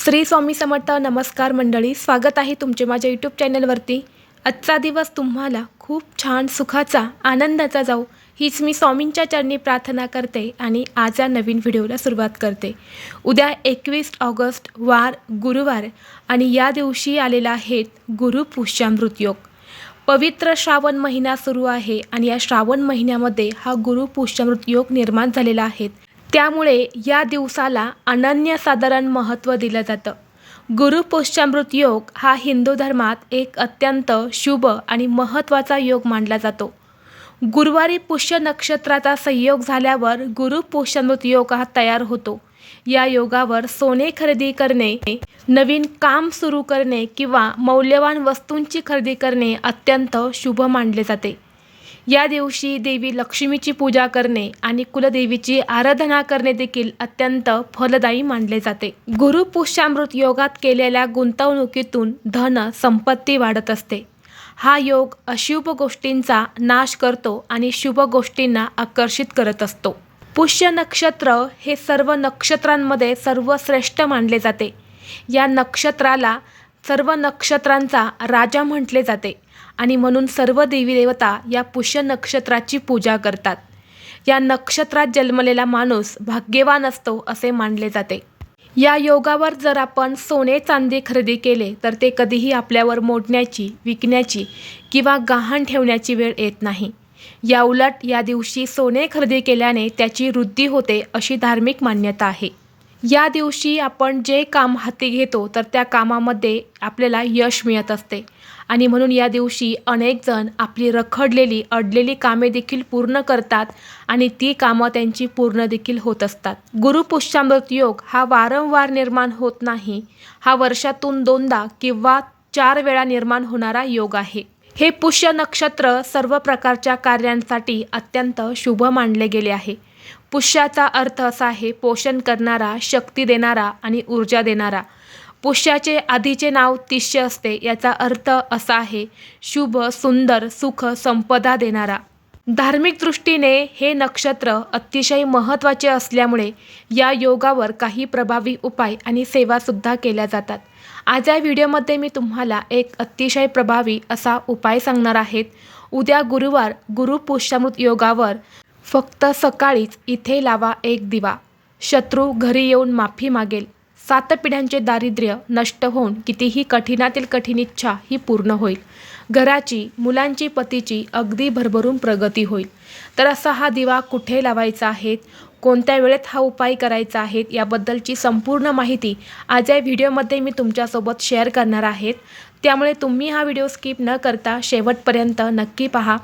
श्री स्वामी समर्थ नमस्कार मंडळी स्वागत आहे तुमचे माझ्या यूट्यूब चॅनलवरती आजचा दिवस तुम्हाला खूप छान सुखाचा आनंदाचा जाऊ हीच मी स्वामींच्या चरणी प्रार्थना करते आणि आज या नवीन व्हिडिओला सुरुवात करते. उद्या एकवीस ऑगस्ट वार गुरुवार आणि या दिवशी आलेला आहेत गुरु पुष्यामृत योग पवित्र श्रावण महिना सुरू आहे आणि या श्रावण महिन्यामध्ये हा गुरु पुष्यामृत योग निर्माण झालेला आहे. त्यामुळे या दिवसाला अनन्यसाधारण महत्त्व दिलं जातं. गुरु योग हा हिंदू धर्मात एक अत्यंत शुभ आणि महत्त्वाचा योग मानला जातो. गुरुवारी पुष्य नक्षत्राचा संयोग झाल्यावर गुरु योग हा तयार होतो. या योगावर सोने खरेदी करणे नवीन काम सुरू करणे किंवा मौल्यवान वस्तूंची खरेदी करणे अत्यंत शुभ मानले जाते. या दिवशी देवी लक्ष्मीची पूजा करणे आणि कुलदेवीची आराधना करणे देखील अत्यंत फलदायी मानले जाते. गुरु पुष्यामृत योगात केलेल्या गुंतवणुकीतून धन संपत्ती वाढत असते. हा योग अशुभ गोष्टींचा नाश करतो आणि शुभ गोष्टींना आकर्षित करत असतो. पुष्य नक्षत्र हे सर्व नक्षत्रांमध्ये सर्वश्रेष्ठ मानले जाते. या नक्षत्राला सर्व नक्षत्रांचा राजा म्हटले जाते आणि म्हणून सर्व देवी देवता या पुष्य नक्षत्राची पूजा करतात. या नक्षत्रात जन्मलेला माणूस भाग्यवान असतो असे मानले जाते. या योगावर जर आपण सोने चांदी खरेदी केले तर ते कधीही आपल्यावर मोडण्याची विकण्याची किंवा गहाण ठेवण्याची वेळ येत नाही. याउलट या दिवशी सोने खरेदी केल्याने त्याची वृद्धी होते अशी धार्मिक मान्यता आहे. या दिवशी आपण जे काम हाती घेतो तर त्या कामामध्ये आपल्याला यश मिळत असते. आणि म्हणून या दिवशी अनेक जण आपली रखडलेली अडलेली कामे देखील पूर्ण करतात आणि ती कामं त्यांची पूर्ण देखील होत असतात. गुरुपुष्यामृत योग हा वारंवार निर्माण होत नाही. हा वर्षातून दोनदा किंवा चार वेळा निर्माण होणारा योग आहे. हे पुष्य नक्षत्र सर्व प्रकारच्या कार्यांसाठी अत्यंत शुभ मानले गेले आहे. पुष्याचा अर्थ असा आहे पोषण करणारा शक्ती देणारा आणि ऊर्जा देणारा. पुष्याचे आधीचे नाव तिष्य असते याचा अर्थ असा आहे शुभ सुंदर सुख संपदा देणारा. धार्मिक दृष्टीने हे नक्षत्र अतिशय महत्त्वाचे असल्यामुळे या योगावर काही प्रभावी उपाय आणि सेवासुद्धा केल्या जातात. आज या व्हिडिओमध्ये मी तुम्हाला एक अतिशय प्रभावी असा उपाय सांगणार आहेत उद्या गुरुवार गुरु पुष्यामृत योगावर फक्त सकाळीच इथे लावा एक दिवा. शत्रू घरी येऊन माफी मागेल. सात पिढ्यांचे दारिद्र्य नष्ट होऊन कितीही कठीणातील कठीण इच्छा ही पूर्ण होईल. घराची मुलांची पतीची अगदी भरभरून प्रगती होईल. तर असा हा दिवा कुठे लावायचा आहे? कोणत्या वेळेत हा उपाय करायचा आहे? याबद्दलची संपूर्ण माहिती आज या व्हिडिओमध्ये मी तुमच्यासोबत शेअर करणार आहेत त्यामुळे तुम्ही हा व्हिडिओ स्किप न करता शेवटपर्यंत नक्की पहा.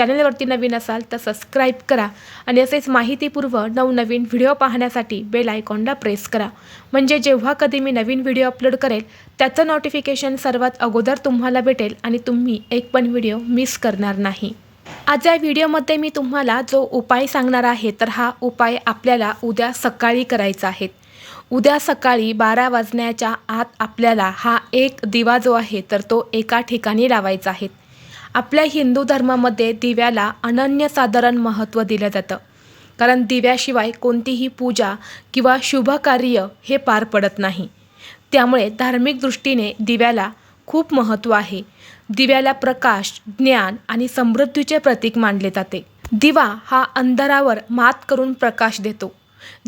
चॅनलवरती नवीन असाल तर सबस्क्राईब करा आणि असेच माहितीपूर्व नवनवीन व्हिडिओ पाहण्यासाठी बेल आयकॉनला प्रेस करा. म्हणजे जेव्हा कधी मी नवीन व्हिडिओ अपलोड करेल त्याचं नोटिफिकेशन सर्वात अगोदर तुम्हाला भेटेल आणि तुम्ही एक पण व्हिडिओ मिस करणार नाही. आज या व्हिडिओमध्ये मी तुम्हाला जो उपाय सांगणार आहे तर हा उपाय आपल्याला उद्या सकाळी करायचा आहे. उद्या सकाळी बारा वाजण्याच्या आत आपल्याला हा एक दिवा जो आहे तर तो एका ठिकाणी लावायचा आहे. आपल्या हिंदू धर्मामध्ये दिव्याला अनन्यसाधारण महत्त्व दिलं जातं. कारण दिव्याशिवाय कोणतीही पूजा किंवा शुभ कार्य हे पार पडत नाही. त्यामुळे धार्मिक दृष्टीने दिव्याला खूप महत्त्व आहे. दिव्याला प्रकाश ज्ञान आणि समृद्धीचे प्रतीक मानले जाते. दिवा हा अंधारावर मात करून प्रकाश देतो.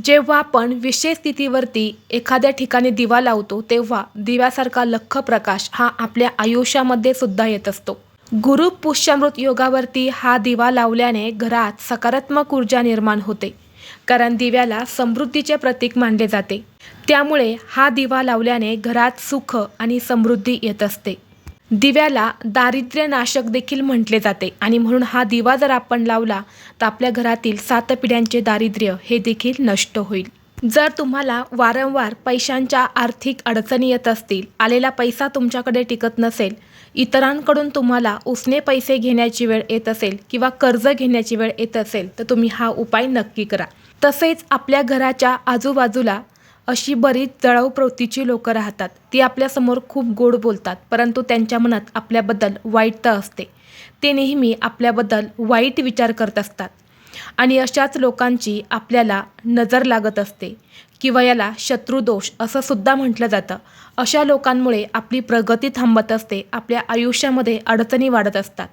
जेव्हा आपण विशेष स्थितीवरती एखाद्या ठिकाणी दिवा लावतो तेव्हा दिव्यासारखा लख प्रकाश हा आपल्या आयुष्यामध्ये सुद्धा येत असतो. गुरु पुष्यामृत योगावरती हा दिवा लावल्याने घरात सकारात्मक ऊर्जा निर्माण होते. कारण दिव्याला समृद्धीचे प्रतीक मानले जाते. त्यामुळे हा दिवा लावल्याने घरात सुख आणि समृद्धी येत असते. दिव्याला दारिद्र्य नाशक देखील म्हटले जाते आणि म्हणून हा दिवा जर आपण लावला तर आपल्या घरातील सात पिढ्यांचे दारिद्र्य हे देखील नष्ट होईल. जर तुम्हाला वारंवार पैशांच्या आर्थिक अडचणी येत असतील आलेला पैसा तुमच्याकडे टिकत नसेल इतरांकडून तुम्हाला उसने पैसे घेण्याची वेळ येत असेल किंवा कर्ज घेण्याची वेळ येत असेल तर तुम्ही हा उपाय नक्की करा. तसेच आपल्या घराच्या आजूबाजूला अशी बरीच जळाऊ प्रवृत्तीची लोकं राहतात. ती आपल्यासमोर खूप गोड बोलतात परंतु त्यांच्या मनात आपल्याबद्दल वाईटता असते. ते नेहमी आपल्याबद्दल वाईट विचार करत असतात. आणि अशाच लोकांची आपल्याला नजर लागत असते किंवा याला शत्रुदोष असं सुद्धा म्हटलं जातं. अशा लोकांमुळे आपली प्रगती थांबत असते आपल्या आयुष्यामध्ये अडचणी वाढत असतात.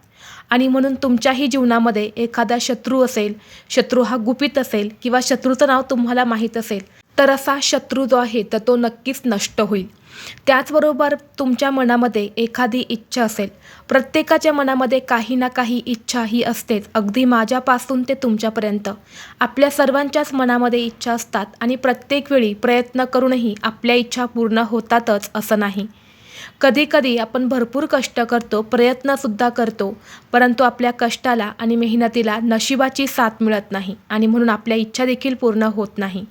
आणि म्हणून तुमच्याही जीवनामध्ये एखादा शत्रू असेल शत्रू हा गुपित असेल किंवा शत्रूचं नाव तुम्हाला माहीत असेल तर असा शत्रू जो आहे तर तो नक्कीच नष्ट होईल. त्याचबरोबर तुमच्या मनामध्ये एखादी इच्छा असेल. प्रत्येकाच्या मनामध्ये काही ना काही इच्छा ही असतेच. अगदी माझ्यापासून ते तुमच्यापर्यंत. आपल्या सर्वांच्याच मनामध्ये इच्छा असतात आणि प्रत्येक वेळी प्रयत्न करूनही आपल्या इच्छा पूर्ण होतातच असं नाही. कधीकधी आपण भरपूर कष्ट करतो प्रयत्नसुद्धा करतो परंतु आपल्या कष्टाला आणि मेहनतीला नशिबाची साथ मिळत नाही आणि म्हणून आपल्या इच्छा देखील पूर्ण होत नाही.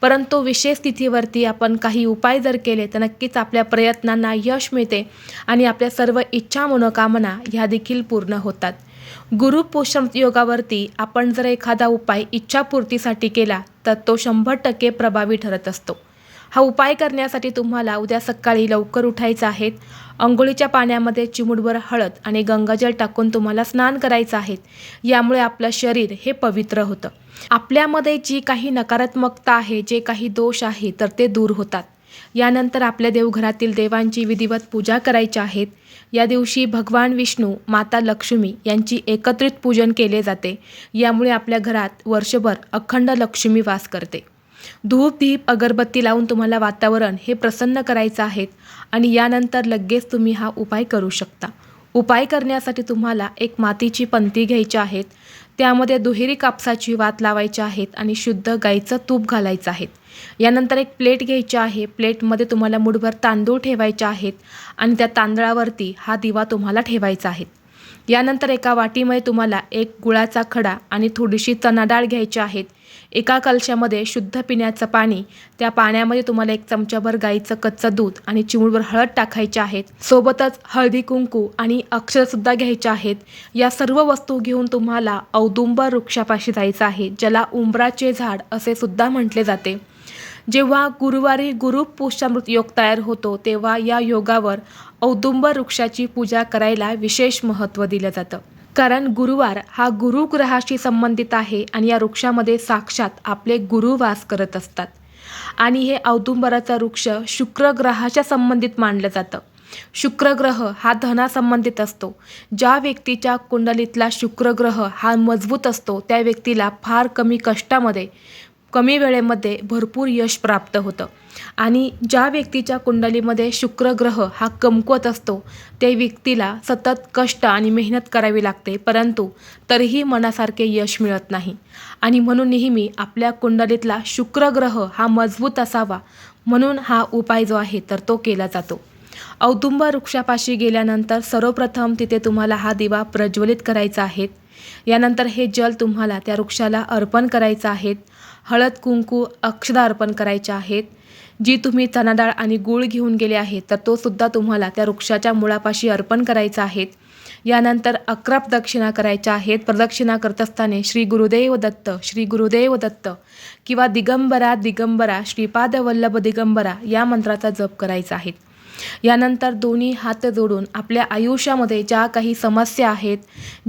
परंतु विशेष स्थितीवरती आपण काही उपाय जर केले तर नक्कीच आपल्या प्रयत्नांना यश मिळते आणि आपल्या सर्व इच्छा मनोकामना ह्या देखील पूर्ण होतात. गुरुपोषण योगावरती आपण जर एखादा उपाय इच्छापूर्तीसाठी केला तर तो शंभर टक्के प्रभावी ठरत असतो. हा उपाय करण्यासाठी तुम्हाला उद्या सकाळी लवकर उठायचं आहे अंघोळीच्या पाण्यामध्ये चिमुडभर हळद आणि गंगाजल टाकून तुम्हाला स्नान करायचं आहे यामुळे आपलं शरीर हे पवित्र होतं. आपल्यामध्ये जी काही नकारात्मकता आहे जे काही दोष आहे तर ते दूर होतात. यानंतर आपल्या देवघरातील देवांची विधिवत पूजा करायची आहेत. या दिवशी भगवान विष्णू माता लक्ष्मी यांची एकत्रित पूजन केले जाते. यामुळे आपल्या घरात वर्षभर अखंड लक्ष्मी वास करते. धूप दीप अगरबत्ती लावून तुम्हाला वातावरण हे प्रसन्न करायचं आहे आणि यानंतर लगेच तुम्ही हा उपाय करू शकता. उपाय करण्यासाठी तुम्हाला एक मातीची पंती घ्यायची आहेत. त्यामध्ये दुहेरी कापसाची वात लावायची आहेत आणि शुद्ध गाईचं तूप घालायचं आहे. यानंतर एक प्लेट घ्यायची आहे. प्लेटमध्ये तुम्हाला मुठभर तांदूळ ठेवायचे आहेत आणि त्या तांदळावरती हा दिवा तुम्हाला ठेवायचा आहे. यानंतर एका वाटीमध्ये तुम्हाला एक गुळाचा खडा आणि थोडीशी चणा डाळ घ्यायची आहेत. एका कलशामध्ये शुद्ध पिण्याचं पाणी त्या पाण्यामध्ये तुम्हाला एक चमचाभर गाईचं कच्चं दूध आणि चिमूटभर हळद टाकायचे आहेत. सोबतच हळदी कुंकू आणि अक्षरसुद्धा घ्यायचे आहेत. या सर्व वस्तू घेऊन तुम्हाला औदुंबर वृक्षापाशी जायचं आहे ज्याला उंबराचे झाड असे सुद्धा म्हटले जाते. जेव्हा गुरुवारी गुरु पुष्यामृत योग तयार होतो तेव्हा या योगावर औदुंबर वृक्षाची पूजा करायला विशेष महत्त्व दिलं जातं. कारण गुरुवार हा गुरुग्रहाशी संबंधित आहे आणि या वृक्षामध्ये साक्षात आपले गुरु वास करत असतात. आणि हे औदुंबराचा वृक्ष शुक्रग्रहाच्या संबंधित मानलं जातं. शुक्र ग्रह हा धनासंबंधित असतो. ज्या व्यक्तीच्या कुंडलीतला शुक्र ग्रह हा मजबूत असतो त्या व्यक्तीला फार कमी कष्टामध्ये कमी वेळेमध्ये भरपूर यश प्राप्त होतं. आणि ज्या व्यक्तीच्या कुंडलीमध्ये शुक्र ग्रह हा कमकुवत असतो त्या व्यक्तीला सतत कष्ट आणि मेहनत करावी लागते परंतु तरीही मनासारखे यश मिळत नाही. आणि म्हणून नेहमी आपल्या कुंडलीतला शुक्र ग्रह हा मजबूत असावा म्हणून हा उपाय जो आहे तर तो केला जातो. औदुंब वृक्षापाशी गेल्यानंतर सर्वप्रथम तिथे तुम्हाला हा दिवा प्रज्वलित करायचा आहे. यानंतर हे जल तुम्हाला त्या वृक्षाला अर्पण करायचं आहेत हळद कुंकू अक्षदा अर्पण करायच्या आहेत. जी तुम्ही चना डाळ आणि गूळ घेऊन गेले आहेत तर तो सुद्धा तुम्हाला त्या वृक्षाच्या मुळापाशी अर्पण करायचा आहेत यानंतर अकरा प्रदक्षिणा करायच्या आहेत. प्रदक्षिणा करत असताना श्री गुरुदेव दत्त श्री गुरुदेव दत्त किंवा दिगंबरा दिगंबरा श्रीपाद वल्लभ दिगंबरा या मंत्राचा जप करायचा आहे. यानंतर दोन्ही हात जोडून आपल्या आयुष्यामध्ये ज्या काही समस्या आहेत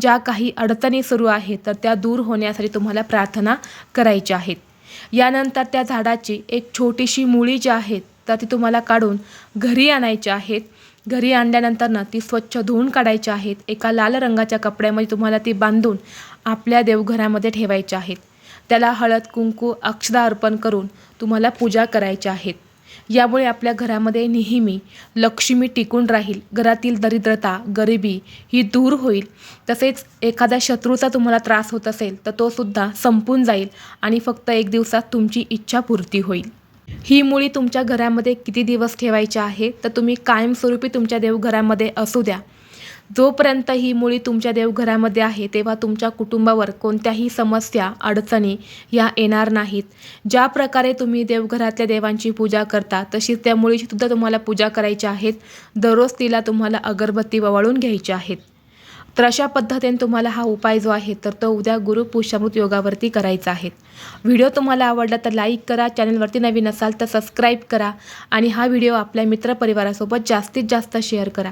ज्या काही अडचणी सुरू आहेत तर त्या दूर होण्यासाठी तुम्हाला प्रार्थना करायच्या आहेत. यानंतर त्या झाडाची एक छोटीशी मुळी जी आहेत तर ती तुम्हाला काढून घरी आणायची आहेत. घरी आणल्यानंतर ना ती स्वच्छ धुवून काढायची आहेत. एका लाल रंगाच्या कपड्यामध्ये तुम्हाला ती बांधून आपल्या देवघरामध्ये ठेवायच्या आहेत. त्याला हळद कुंकू अक्षदा अर्पण करून तुम्हाला पूजा करायची आहेत. यामुळे आपल्या घरामध्ये नेहमी लक्ष्मी टिकून राहील. घरातील दरिद्रता गरिबी ही दूर होईल. तसेच एखाद्या शत्रूचा तुम्हाला त्रास होत असेल तर तो सुद्धा संपून जाईल आणि फक्त एक दिवसात तुमची इच्छा पूर्ती होईल. ही मुळी तुमच्या घरामध्ये किती दिवस ठेवायची आहे? तर तुम्ही कायमस्वरूपी तुमच्या देवघरामध्ये असू द्या. जोपर्यंत ही मुळी तुमच्या देवघरामध्ये आहे तेव्हा तुमच्या कुटुंबावर कोणत्याही समस्या अडचणी या येणार नाहीत. ज्या प्रकारे तुम्ही देवघरातल्या देवांची पूजा करता तशीच त्या मुळीची सुद्धा तुम्हाला पूजा करायची आहेत. दररोज तिला तुम्हाला अगरबत्ती ववाळून घ्यायची आहेत. तर अशा पद्धतीने तुम्हाला हा उपाय जो आहे तर तो उद्या गुरु पुष्यामृत योगावरती करायचा आहे. व्हिडिओ तुम्हाला आवडला तर लाईक करा चॅनलवरती नवीन असाल तर सबस्क्राईब करा आणि हा व्हिडिओ आपल्या मित्रपरिवारासोबत जास्तीत जास्त शेअर करा.